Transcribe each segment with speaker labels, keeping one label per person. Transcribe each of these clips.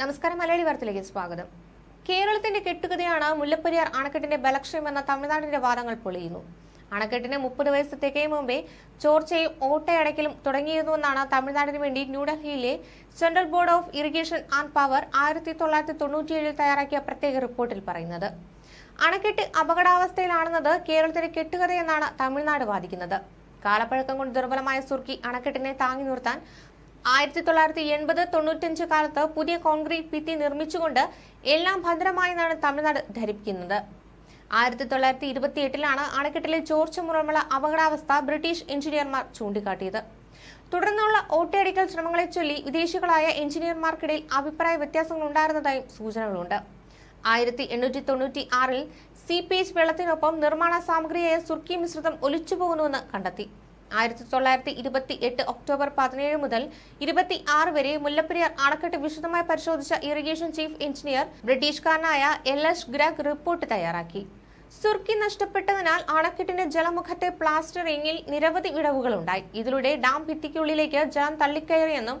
Speaker 1: നമസ്കാരം മലയാളി വാർത്തയിലേക്ക് സ്വാഗതം. കേരളത്തിന്റെ കെട്ടുകഥയാണ് മുല്ലപ്പെരിയാർ അണക്കെട്ടിന്റെ ബലക്ഷയമെന്ന തമിഴ്നാടിന്റെ വാദങ്ങൾ പൊളിയുന്നു. അണക്കെട്ടിന് മുപ്പത് വയസ്സ് തികയും മുമ്പേ ചോർച്ചയും ഓട്ടയടയ്ക്കലും തുടങ്ങിയിരുന്നുവെന്നാണ് തമിഴ്നാടിന് വേണ്ടി ന്യൂഡൽഹിയിലെ central board of irrigation and power ആയിരത്തി തൊള്ളായിരത്തി തൊണ്ണൂറ്റിയേഴിൽ തയ്യാറാക്കിയ പ്രത്യേക റിപ്പോർട്ടിൽ പറയുന്നത്. അണക്കെട്ട് അപകടാവസ്ഥയിലാണെന്നത് കേരളത്തിന്റെ കെട്ടുകഥയെന്നാണ് തമിഴ്നാട് വാദിക്കുന്നത്. കാലപ്പഴക്കം കൊണ്ട് ദുർബലമായ സുർക്കി അണക്കെട്ടിനെ താങ്ങി നിർത്താൻ ആയിരത്തി തൊള്ളായിരത്തി എൺപത് തൊണ്ണൂറ്റഞ്ച് കാലത്ത് പുതിയ കോൺക്രീറ്റ് ഭിത്തി നിർമ്മിച്ചുകൊണ്ട് എല്ലാം ഭദ്രമായെന്നാണ് തമിഴ്നാട് ധരിപ്പിക്കുന്നത്. ആയിരത്തി തൊള്ളായിരത്തി ഇരുപത്തി എട്ടിലാണ് അണക്കെട്ടിലെ ചോർച്ച മുറമുള്ള അപകടാവസ്ഥ ബ്രിട്ടീഷ് എഞ്ചിനീയർമാർ ചൂണ്ടിക്കാട്ടിയത്. തുടർന്നുള്ള ഓട്ടയടിക്കൽ ശ്രമങ്ങളെ ചൊല്ലി വിദേശികളായ എഞ്ചിനീയർമാർക്കിടയിൽ അഭിപ്രായ വ്യത്യാസങ്ങൾ ഉണ്ടായിരുന്നതായും സൂചനകളുണ്ട്. ആയിരത്തി എണ്ണൂറ്റി തൊണ്ണൂറ്റി ആറിൽ സി പി എച്ച് വെള്ളത്തിനൊപ്പം നിർമ്മാണ സാമഗ്രിയായ സുർക്കി മിശ്രിതം ഒലിച്ചുപോകുന്നുവെന്ന് കണ്ടെത്തി. ആയിരത്തി തൊള്ളായിരത്തി ഇരുപത്തി എട്ട് ഒക്ടോബർ പതിനേഴ് മുതൽ ഇരുപത്തി ആറ് വരെ മുല്ലപ്പെരിയാർ അണക്കെട്ട് വിശദമായി പരിശോധിച്ച ഇറിഗേഷൻ ചീഫ് എഞ്ചിനീയർ ബ്രിട്ടീഷുകാരനായ എൽ എസ് ഗ്രഗ് റിപ്പോർട്ട് തയ്യാറാക്കി. സുർക്കി നഷ്ടപ്പെട്ടതിനാൽ അണക്കെട്ടിന്റെ ജലമുഖത്തെ പ്ലാസ്റ്ററിംഗിൽ നിരവധി വിടവുകളുണ്ടായി ഇതിലൂടെ ഡാം ഭിത്തിക്കുള്ളിലേക്ക് ജലം തള്ളിക്കയറിയെന്നും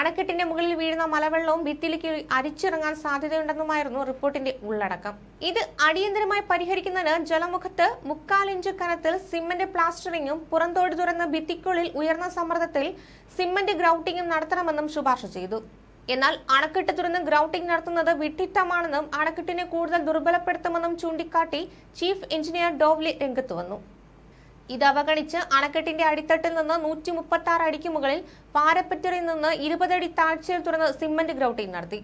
Speaker 1: അണക്കെട്ടിന്റെ മുകളിൽ വീഴുന്ന മലവെള്ളവും ഭിത്തിയിലേക്ക് അരിച്ചിറങ്ങാൻ സാധ്യതയുണ്ടെന്നുമായിരുന്നു റിപ്പോർട്ടിന്റെ ഉള്ളടക്കം. ഇത് അടിയന്തരമായി പരിഹരിക്കുന്നതിന് ജലമുഖത്ത് മുക്കാലിഞ്ച് കനത്തിൽ സിമന്റ് പ്ലാസ്റ്ററിംഗും പുറന്തോട് തുറന്ന ഭിത്തിക്കുള്ളിൽ ഉയർന്ന സമ്മർദ്ദത്തിൽ സിമന്റ് ഗ്രൗട്ടിംഗും നടത്തണമെന്നും ശുപാർശ ചെയ്തു. എന്നാൽ അണക്കെട്ട് തുറന്ന് ഗ്രൗട്ടിംഗ് നടത്തുന്നത് വിട്ടിത്തമാണെന്നും അണക്കെട്ടിനെ കൂടുതൽ ദുർബലപ്പെടുത്തുമെന്നും ചൂണ്ടിക്കാട്ടി ചീഫ് എഞ്ചിനീയർ ഡോവ്ലി രംഗത്ത് വന്നു. ഇത് അവഗണിച്ച് അണക്കെട്ടിന്റെ അടിത്തട്ടിൽ നിന്ന് നൂറ്റി മുപ്പത്തി ആറ് അടിക്ക് മുകളിൽ പാരപ്പറ്ററിൽ നിന്ന് ഇരുപതടി താഴ്ചയിൽ തുറന്ന് സിമന്റ് ഗ്രൗട്ടിംഗ് നടത്തി.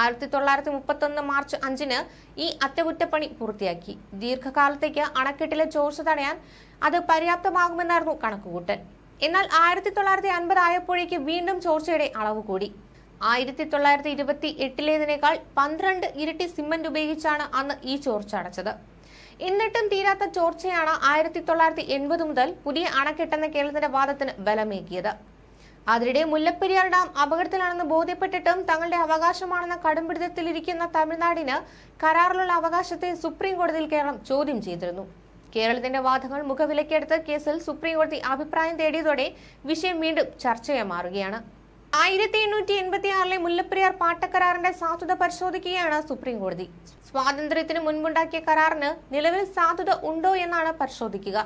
Speaker 1: ആയിരത്തി തൊള്ളായിരത്തി മുപ്പത്തൊന്ന് മാർച്ച് അഞ്ചിന് ഈ അറ്റകുറ്റപ്പണി പൂർത്തിയാക്കി. ദീർഘകാലത്തേക്ക് അണക്കെട്ടിലെ ചോർച്ച തടയാൻ അത് പര്യാപ്തമാകുമെന്നായിരുന്നു കണക്കുകൂട്ടൽ. എന്നാൽ ആയിരത്തി തൊള്ളായിരത്തി അൻപത് ആയപ്പോഴേക്ക് വീണ്ടും ചോർച്ചയുടെ അളവ് കൂടി. ആയിരത്തി തൊള്ളായിരത്തി ഇരുപത്തി എട്ടിലേതിനേക്കാൾ പന്ത്രണ്ട് ഇരട്ടി സിമന്റ് ഉപയോഗിച്ചാണ് അന്ന് ഈ ചോർച്ച അടച്ചത്. എന്നിട്ടും തീരാത്ത ചോർച്ചയാണ് ആയിരത്തി തൊള്ളായിരത്തി എൺപത് മുതൽ പുതിയ അണക്കെട്ടെന്ന കേരളത്തിന്റെ വാദത്തിന് ബലമേകിയത്. അതിനിടെ മുല്ലപ്പെരിയാർ ഡാം അപകടത്തിലാണെന്ന് ബോധ്യപ്പെട്ടിട്ടും തങ്ങളുടെ അവകാശമാണെന്ന കടുംപിടുത്തത്തിലിരിക്കുന്ന തമിഴ്നാടിന് കരാറിലുള്ള അവകാശത്തെ സുപ്രീം കോടതിയിൽ കേരളം ചോദ്യം ചെയ്തിരുന്നു. കേരളത്തിന്റെ വാദങ്ങൾ മുഖവിലക്കെടുത്ത് കേസിൽ സുപ്രീം കോടതി അഭിപ്രായം തേടിയതോടെ വിഷയം വീണ്ടും ചർച്ചയായി മാറുകയാണ്. ആയിരത്തി എണ്ണൂറ്റി എൺപത്തി ആറിലെ മുല്ലപ്പെരിയാർ പാട്ടക്കരാറിന്റെ സാധുത പരിശോധിക്കുകയാണ് സുപ്രീം കോടതി. സ്വാതന്ത്ര്യത്തിന് മുൻപുണ്ടാക്കിയ കരാറിന് നിലവിൽ സാധുത ഉണ്ടോ എന്നാണ് പരിശോധിക്കുക.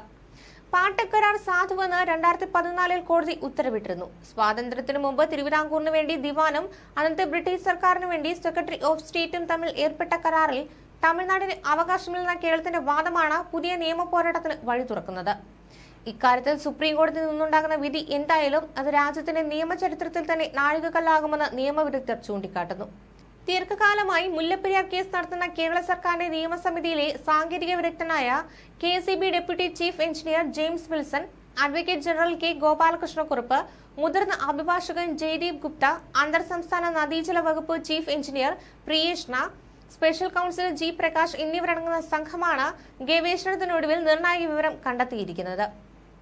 Speaker 1: പാട്ടക്കരാർ സാധുവെന്ന് രണ്ടായിരത്തി പതിനാലിൽ കോടതി ഉത്തരവിട്ടിരുന്നു. സ്വാതന്ത്ര്യത്തിനു മുമ്പ് തിരുവിതാംകൂറിന് വേണ്ടി ദിവാനും അന്നത്തെ ബ്രിട്ടീഷ് സർക്കാരിന് വേണ്ടി സെക്രട്ടറി ഓഫ് സ്റ്റേറ്റും തമ്മിൽ ഏർപ്പെട്ട കരാറിൽ തമിഴ്നാടിന് അവകാശമില്ലെന്ന കേരളത്തിന്റെ വാദമാണ് പുതിയ നിയമ പോരാട്ടത്തിന് വഴി തുറക്കുന്നത് ഇക്കാര്യത്തിൽ സുപ്രീം കോടതി നിന്നുണ്ടാകുന്ന വിധി എന്തായാലും അത് രാജ്യത്തിന്റെ നിയമചരിത്രത്തിൽ തന്നെ നാഴികക്കല്ലാകുമെന്ന് നിയമവിദഗ്ധർ ചൂണ്ടിക്കാട്ടുന്നു. ദീർഘകാലമായി മുല്ലപ്പെരിയാർ കേസ് നടത്തുന്ന കേരള സർക്കാരിന്റെ നിയമസമിതിയിലെ സാങ്കേതിക വിദഗ്ധനായ K deputy chief engineer James Wilson advocate general K Gopalakrishna Kurup മുതിർന്ന അഭിഭാഷകൻ ജയ്ദീപ് ഗുപ്ത അന്തർ സംസ്ഥാന നദീജല വകുപ്പ് ചീഫ് എഞ്ചിനീയർ പ്രിയേഷ്ണ സ്പെഷ്യൽ കൗൺസിൽ ജി പ്രകാശ് എന്നിവരടങ്ങുന്ന സംഘമാണ് ഗവേഷണത്തിനൊടുവിൽ നിർണായക വിവരം കണ്ടെത്തിയിരിക്കുന്നത്.